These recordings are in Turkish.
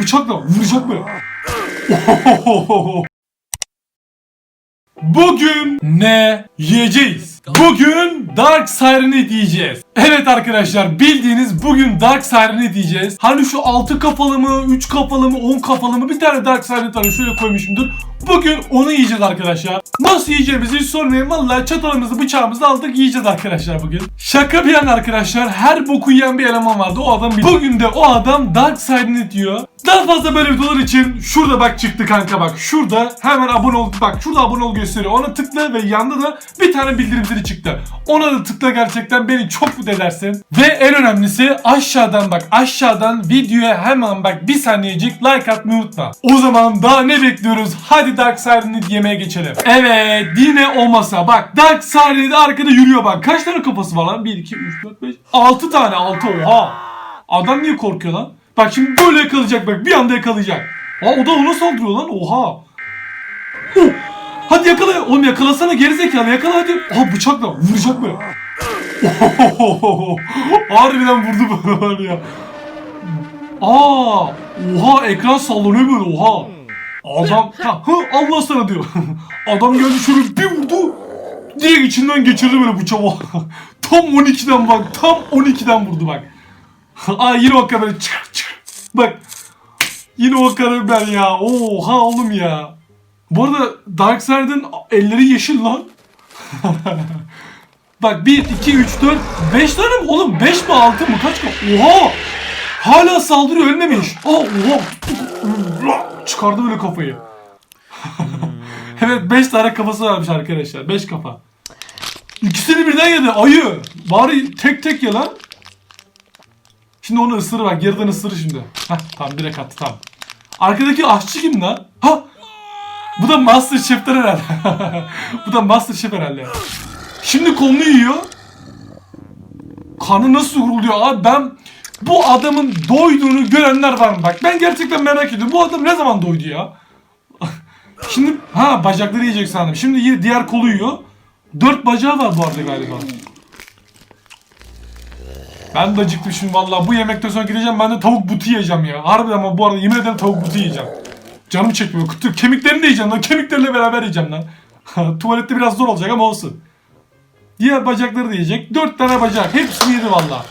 Bıçakla vuracak böyle. Bugün ne yiyeceğiz? Bugün Dark Siren'i diyeceğiz. Evet arkadaşlar bildiğiniz bugün Dark Siren'i diyeceğiz. Hani şu 6 kafalı mı, 3 kafalı mı, 10 kafalı mı bir tane Dark Siren tane şöyle koymuşumdur. Bugün onu yiyeceğiz arkadaşlar. Nasıl yiyeceğimizi hiç sormayın. Vallahi çatalımızı bıçağımızı aldık yiyeceğiz arkadaşlar bugün. Şaka bir yana arkadaşlar her boku yiyen bir eleman vardı. O adam bugün de o adam Dark Siren'i diyor. Daha fazla böyle videolar için şurada bak çıktı kanka bak. Şurada hemen abone ol. Bak şurada abone ol gösteriyor. Ona tıkla ve yanda da bir tane bildirim zili çıktı. Ona da tıkla gerçekten beni çok mutlu edersin. Ve en önemlisi aşağıdan bak aşağıdan videoya hemen bak bir saniyecik like atmayı unutma. O zaman daha ne bekliyoruz? Hadi Dark Siren'i yemeye geçelim. Evet yine o masa. Bak Dark Siren'i arkada yürüyor bak. Kaç tane kafası var lan? 1, 2, 3, 4, 5, 6 tane 6 oha. Adam niye korkuyor lan? Bak şimdi böyle yakalayacak bak bir anda yakalayacak. Aa o da ona saldırıyor lan oha. Oh, hadi yakala. Oğlum yakalasana gerizekalı yakala hadi. Aha bıçakla vuracak böyle. Harbiden vurdu böyle var ya. Aa, oha ekran sallanıyor böyle oha. Adam ha, hı, Allah sana diyor. Adam geldi şöyle bir vurdu. Direkt içinden geçirdi böyle bıçağı. tam 12'den bak. Tam 12'den vurdu bak. Aa yine o kadar çık çık. Bak. Yine o karabiber ya. Oha oğlum ya. Bu arada Darkseid'in elleri yeşil lan. Bak 1, 2, 3, 4, 5 tane mi? Oğlum 5 mi 6 mı? Kaç mı? Oha! Hala saldırıyor ölmemiş. Aa oha! Çıkardı böyle kafayı. evet 5 tane kafası varmış arkadaşlar. 5 kafa. İkisini birden yedi. Ayı. Bari tek tek ye lan. Şimdi onu ısırır bak. Geriden ısırır şimdi. Heh tamam direkt attı tamam. Arkadaki aşçı kim lan? Ha! Bu da Master Chef'ten herhalde. Bu da Master Chef herhalde. Şimdi kolunu yiyor. Kanı nasıl vuruluyor abi ben bu adamın doyduğunu görenler var mı? Bak ben gerçekten merak ediyorum. Bu adam ne zaman doydu ya? Şimdi ha bacakları yiyecek sandım. Şimdi diğer kolu yiyor. Dört bacağı var bu arada galiba. Ben de acıktım şimdi vallahi bu yemekten sonra gideceğim ben de tavuk butu yiyeceğim ya. Harbiden ama bu arada yemin ederim tavuk butu yiyeceğim. Canım çekmiyor. Kemiklerini de yiyeceğim lan. Kemiklerle beraber yiyeceğim lan. Tuvalette biraz zor olacak ama olsun. Diğer bacakları da yiyecek. Dört tane bacak. Hepsini yedi valla.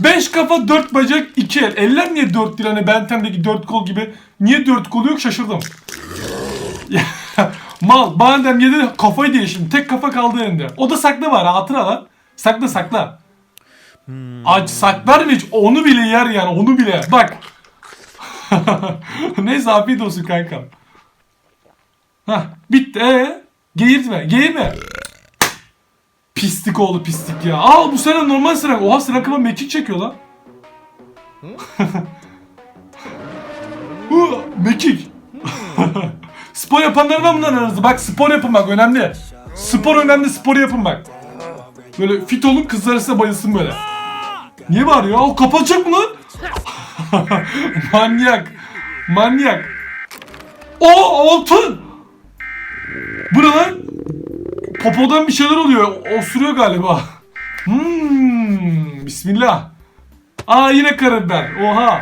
Beş kafa, dört bacak, iki el. Eller niye dört değil hani Benten'deki dört kol gibi? Niye dört kolu yok şaşırdım. Mal, badem yedi kafayı diye şimdi. Tek kafa kaldı elinde. O da saklı var hatıra lan. Sakla sakla. Aç saklar mı hiç? Onu bile yer yani onu bile. Bak. Neyse afiyet olsun kankam. Hah bitti. Ee, geğirtme. Geğirme. Pislik oğlu pislik ya. Aa bu sene normal sıra. Oha sıra kıma mekik çekiyor lan. Hu, mekik. spor yapanlardan bunlar aranızda. Bak spor yapın bak önemli. Spor önemli spor yapın bak. Böyle fit olun kızlar size bayılsın böyle. Niye bağırıyor? Aa kapatacak mı lan? Manyak. Manyak. O altın. Bu ne lan? Popodan bir şeyler oluyor. Osuruyor galiba. Hmm, bismillah. Aa yine karabiber. Oha.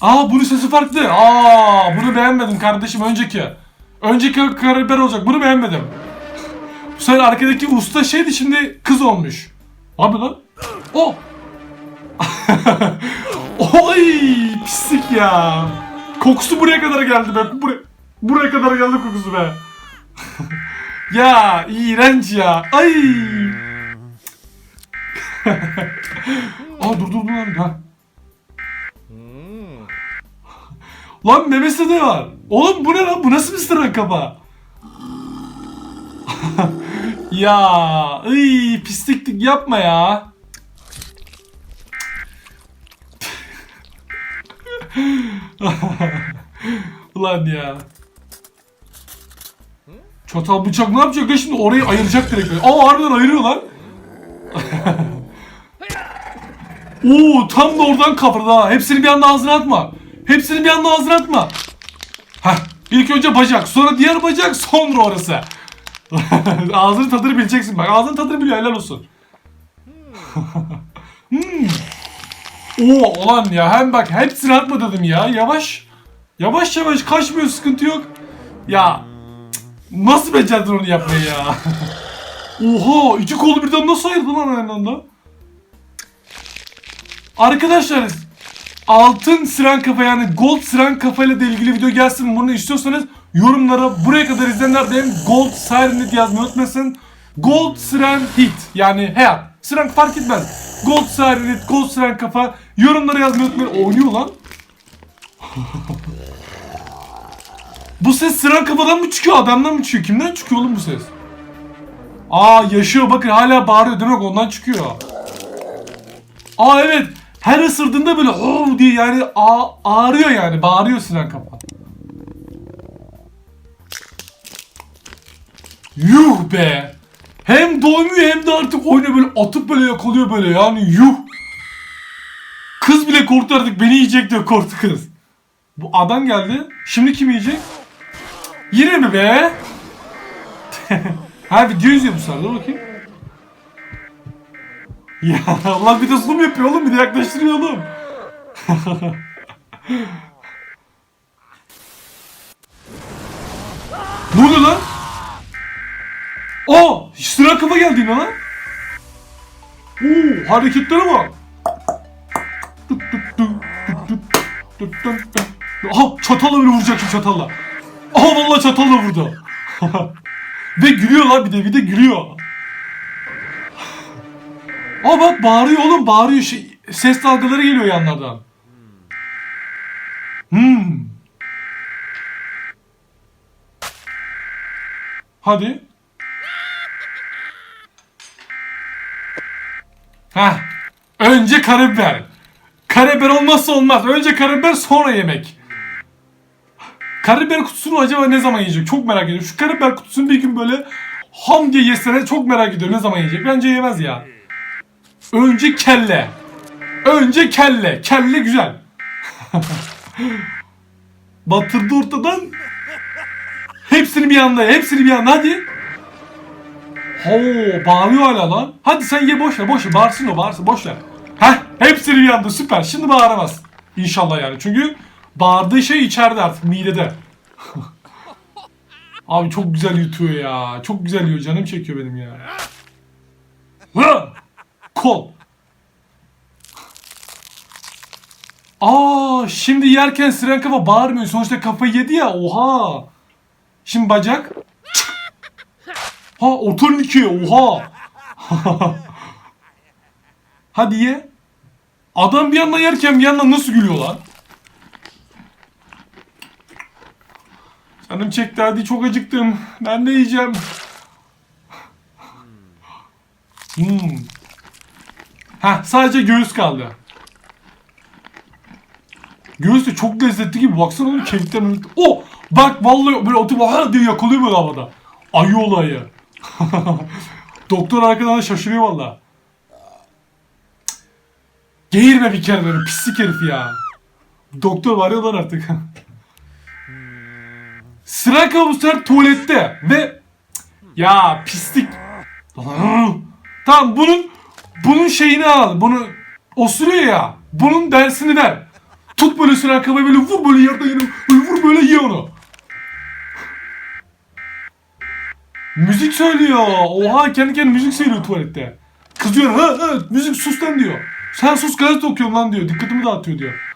Aa bunun sesi farklı. Aa bunu beğenmedim kardeşim önceki. Önceki karabiber olacak. Bunu beğenmedim. Bu sefer arkadaki usta şeydi şimdi kız olmuş. Abi lan. O. Oy pislik ya. Kokusu buraya kadar geldi be. Buraya, buraya kadar geldi kokusu be. ya iğrenç ya. Ay. Aa dur dur dur lan. Ha. lan memesi de var. Oğlum bu ne lan? Bu nasıl bir sıra kaba? ya, ıy pisliklik yapma ya. Ulan ya. Çatal bıçak ne yapacak ya şimdi orayı ayıracak direkt. Aa harbiden ayırıyor lan. Oo tam da oradan kavurdu ha. Hepsini bir anda ağzına atma. Hepsini bir anda ağzına atma. Heh. İlk önce bacak, sonra diğer bacak, sonra orası. Ağzının tadını bileceksin bak. Ağzının tadını biliyor helal olsun. hmm. Oo olan ya hem bak hepsini atma dedim ya. Yavaş. Yavaş yavaş kaçmıyor sıkıntı yok. Ya nasıl becerdin onu yapmayı ya? Oha iki kolu birden nasıl ayırdın lan aynı anda? Arkadaşlar altın siren kafa yani gold siren kafayla da ilgili video gelsin bunu istiyorsanız yorumlara buraya kadar izleyenler de gold siren hit yazmayı unutmasın. Gold siren hit yani hayat. Siren fark etmez. Gold siren hit, gold siren kafa yorumlara yazmayı unutmayın. Oynuyor lan. bu ses siren kafadan mı çıkıyor adamdan mı çıkıyor? Kimden çıkıyor oğlum bu ses? Aa yaşıyor bakın hala bağırıyor demek ondan çıkıyor. Aa evet. Her ısırdığında böyle oh diye yani a ağrıyor yani. Bağırıyor Sinan Kafa. Yuh be. Hem doymuyor hem de artık oyunu böyle atıp böyle yakalıyor böyle yani yuh. Kız bile korktu artık beni yiyecek diyor korktu kız. Bu adam geldi. Şimdi kim yiyecek? Yine mi be? ha video izliyor bu sırada bakayım. Ya Allah bir de zoom yapıyor oğlum bir de yaklaştırıyor oğlum. ne oluyor lan? Aa sıra kafa geldi lan. Oo hareketlere bak. Aha çatalla bile vuracak şimdi çatalla. Aha vallahi çatalla vurdu. Ve gülüyor lan bir de bir de gülüyor. Aa bak bağırıyor oğlum bağırıyor şey, ses dalgaları geliyor yanlardan. Hmm. Hadi. Heh. Önce karabiber. Karabiber olmazsa olmaz. Önce karabiber sonra yemek. Karabiber kutusunu acaba ne zaman yiyecek? Çok merak ediyorum. Şu karabiber kutusunu bir gün böyle ham diye yesene çok merak ediyorum. Ne zaman yiyecek? Bence yemez ya. Önce kelle. Önce kelle. Kelle güzel. Batırdı ortadan. Hepsini bir anda, hepsini bir anda hadi. Oo, bağırıyor hala lan. Hadi sen ye boş ver, boş ver. Bağırsın o, bağırsın, boş ver. Heh, hepsini bir anda süper. Şimdi bağıramaz. İnşallah yani. Çünkü bağırdığı şey içeride artık midede. Abi çok güzel yutuyor ya. Çok güzel yiyor. Canım çekiyor benim ya. Kol. Aa, şimdi yerken siren kafa bağırmıyor. Sonuçta kafayı yedi ya. Oha. Şimdi bacak. Ha oturun iki. Oha. Hadi ye. Adam bir yandan yerken bir yandan nasıl gülüyor lan? Canım çekti hadi çok acıktım. Ben de yiyeceğim. Hmm. Heh sadece göğüs kaldı. Göğüs de çok lezzetli gibi. Baksana oğlum kemikten. Oh! Bak vallahi böyle oturup ha diye yakalıyor böyle havada. Ayı olayı. Doktor arkadan da şaşırıyor valla. Geğirme bir kere böyle pislik herif ya. Doktor var ya lan artık. Sıra kabuslar tuvalette ve ya pislik. tamam bunun bunun şeyini al. Bunu osuruyor ya. Bunun dersini ver. Tut böyle sıra kabayı böyle vur böyle yerden yere böyle vur böyle ye onu. Müzik söylüyor. Oha kendi kendine müzik söylüyor tuvalette. Kızıyor ha ha müzik sus lan diyor. Sen sus gazete okuyorum lan diyor. Dikkatimi dağıtıyor diyor.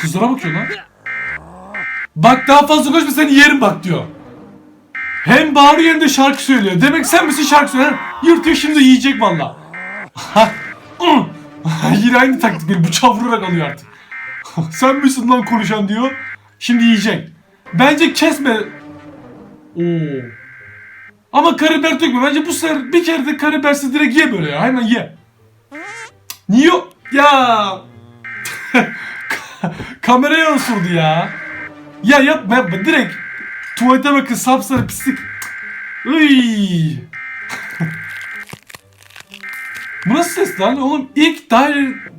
Kızlara bakıyor lan. Bak daha fazla konuşma seni yerim bak diyor. Hem bağırıyor hem de şarkı söylüyor. Demek sen misin şarkı söyleyen? Yırtıyor şimdi yiyecek valla. Yine aynı taktik böyle bıçağı vurarak alıyor artık. sen misin lan konuşan diyor. Şimdi yiyecek. Bence kesme. Oo. Ama karabiber dökme. Bence bu sefer bir kere de karabibersiz direkt ye böyle ya. Hemen ye. Niye? Ya. Kameraya osurdu ya. Ya yapma yapma direkt. Tuvalete bakın sapsarı pislik. Iy. Bu nasıl ses lan oğlum? İlk Dark,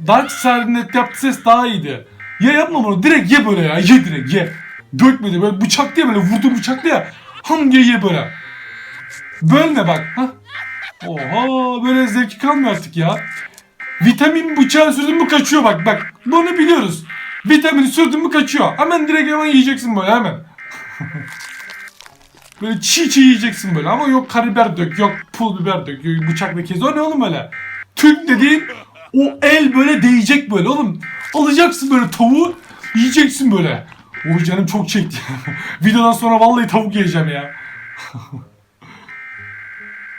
Dark Sirenet yaptığı ses daha iyiydi. Ya yapma bunu direkt ye böyle ya. Ye direkt ye. Dökmedi böyle bıçak diye böyle vurdu bıçak diye. Ham diye ye böyle. Bölme bak. Ha? Oha böyle zevki kalmıyor artık ya. Vitamin bıçağı sürdün mü kaçıyor bak bak. Bunu biliyoruz. Vitamin sürdün mü kaçıyor. Hemen direkt hemen yiyeceksin böyle hemen. böyle çiğ çiğ yiyeceksin böyle ama yok karabiber dök yok pul biber dök yok bıçakla kes. O ne oğlum öyle? Türk dediğin o el böyle değecek böyle oğlum. Alacaksın böyle tavuğu yiyeceksin böyle. Oh canım çok çekti. Videodan sonra vallahi tavuk yiyeceğim ya.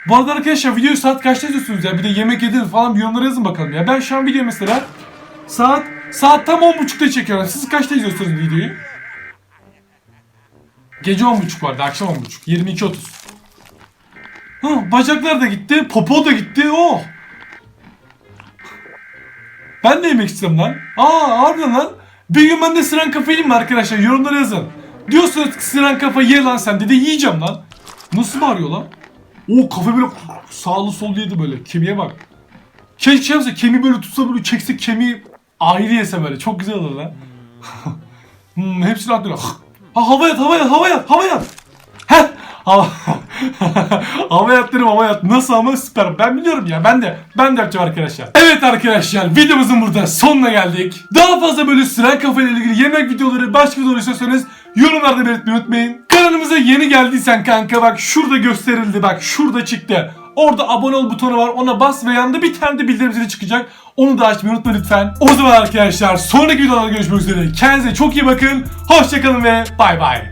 Bu arada arkadaşlar videoyu saat kaçta izliyorsunuz ya? Bir de yemek yediniz falan bir yorumlara yazın bakalım ya. Ben şu an video mesela saat saat tam 10.30'da çekiyorum. Siz kaçta izliyorsunuz videoyu? Gece 10.30 vardı, akşam 10.30. 22.30. Hı, bacaklar da gitti, popo da gitti. Oh! Ben de yemek istiyorum lan. Aa harbiden lan. Bir gün ben de sıran kafa yiyeyim mi arkadaşlar? Yorumlara yazın. Diyorsunuz ki sıran kafa ye lan sen dedi yiyeceğim lan. Nasıl bağırıyor lan? O kafa böyle sağlı sollu yedi böyle. Kemiğe bak. Keşke yapsa kemiği böyle tutsa böyle çekse kemiği ayrı yese böyle. Çok güzel olur lan. hmm, hepsini at böyle. Ha havaya at havaya at havaya at havaya at. Heh. Hava, hava yat dedim hava yat. Nasıl ama süper. Ben biliyorum ya. Ben de ben de yapacağım arkadaşlar. Evet arkadaşlar videomuzun burada sonuna geldik. Daha fazla böyle süren kafayla ilgili yemek videoları, başka videoları istiyorsanız yorumlarda belirtmeyi unutmayın. Kanalımıza yeni geldiysen kanka bak şurada gösterildi bak şurada çıktı. Orada abone ol butonu var ona bas ve yanında bir tane de bildirim zili çıkacak. Onu da açmayı unutma lütfen. O zaman arkadaşlar sonraki videolarda görüşmek üzere. Kendinize çok iyi bakın. Hoşçakalın ve bay bay.